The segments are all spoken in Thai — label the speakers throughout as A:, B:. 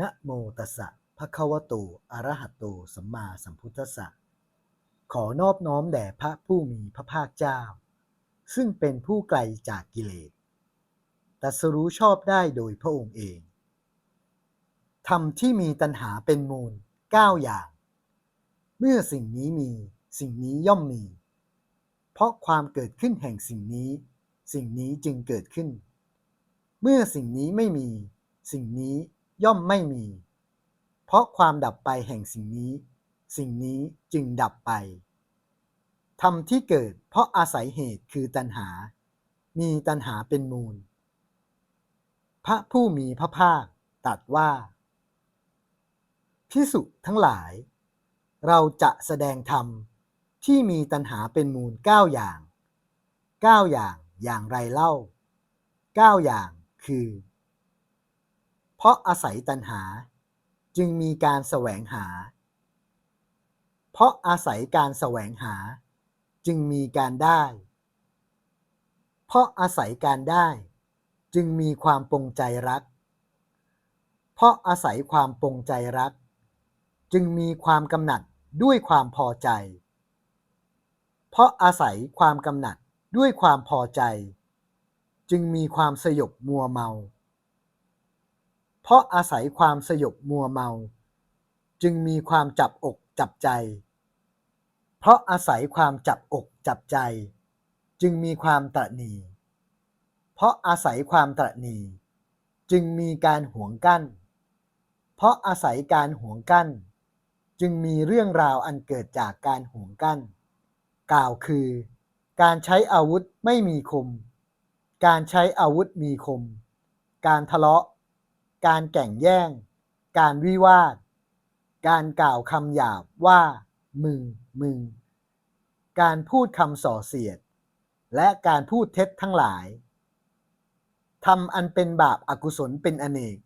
A: นะโมตัสสะภะคะวะโตอะระหะโต สัมมาสัมพุทธัสสะ ขอนอบน้อมแด่พระผู้มีพระภาคเจ้า ซึ่งเป็นผู้ไกลจากกิเลสตัสรู้ชอบได้โดยพระองค์เองธรรมที่มีตัณหาเป็นมูลเก้าอย่าง เมื่อสิ่งนี้มีสิ่งนี้ย่อมมี เพราะความเกิดขึ้นแห่งสิ่งนี้ สิ่งนี้จึงเกิดขึ้น เมื่อสิ่งนี้ไม่มี สิ่งนี้ ย่อมไม่มี เพราะความดับไปแห่งสิ่งนี้ สิ่งนี้จึงดับไปธรรมที่เกิดเพราะอาศัยเหตุคือตัณหา มีตัณหาเป็นมูล พระผู้มีพระภาคตรัสว่าพิสุทั้งหลาย เราจะแสดงธรรมที่มีตัณหาเป็นมูลเก้าอย่างเก้าอย่างอย่างไรเล่าเก้าอย่างคือ เพราะอาศัยตัณหาจึงมีการแสวงหา เพราะอาศัยการแสวงหา จึงมีการได้ เพราะอาศัยการได้ จึงมีความปรงใจรัก เพราะอาศัยความปรงใจรัก จึงมีความกำหนัดด้วยความพอใจ เพราะอาศัยความกำหนัดด้วยความพอใจ จึงมีความสยบมัวเมา ราะอาศัยความสยบมัวเมา จึงมีความจับอกจับใจ เพราะอาศัยความจับอกจับใจ จึงมีความตระหนี่ เพราะอาศัยความตระหนี่ จึงมีการหวงกั้น เพราะอาศัยการหวงกั้น จึงมีเรื่องราวอันเกิดจากการหวงกั้น กล่าวคือ การใช้อาวุธไม่มีคม การใช้อาวุธมีคม การทะเลาะ การแก่งแย่ง การวิวาท การกล่าวคำหยาบว่า มึง มึง การพูดคำส่อเสียด และการพูดเท็จทั้งหลายทำอันเป็นบาปอากุศลเป็นอเนก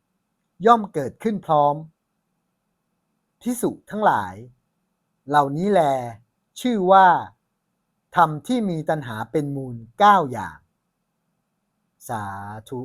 A: ย่อมเกิดขึ้นพร้อมพิสุทั้งหลาย เหล่านี้แล ชื่อว่าธรรมที่มีตัณหาเป็นมูลเก้าอย่าง สาธุ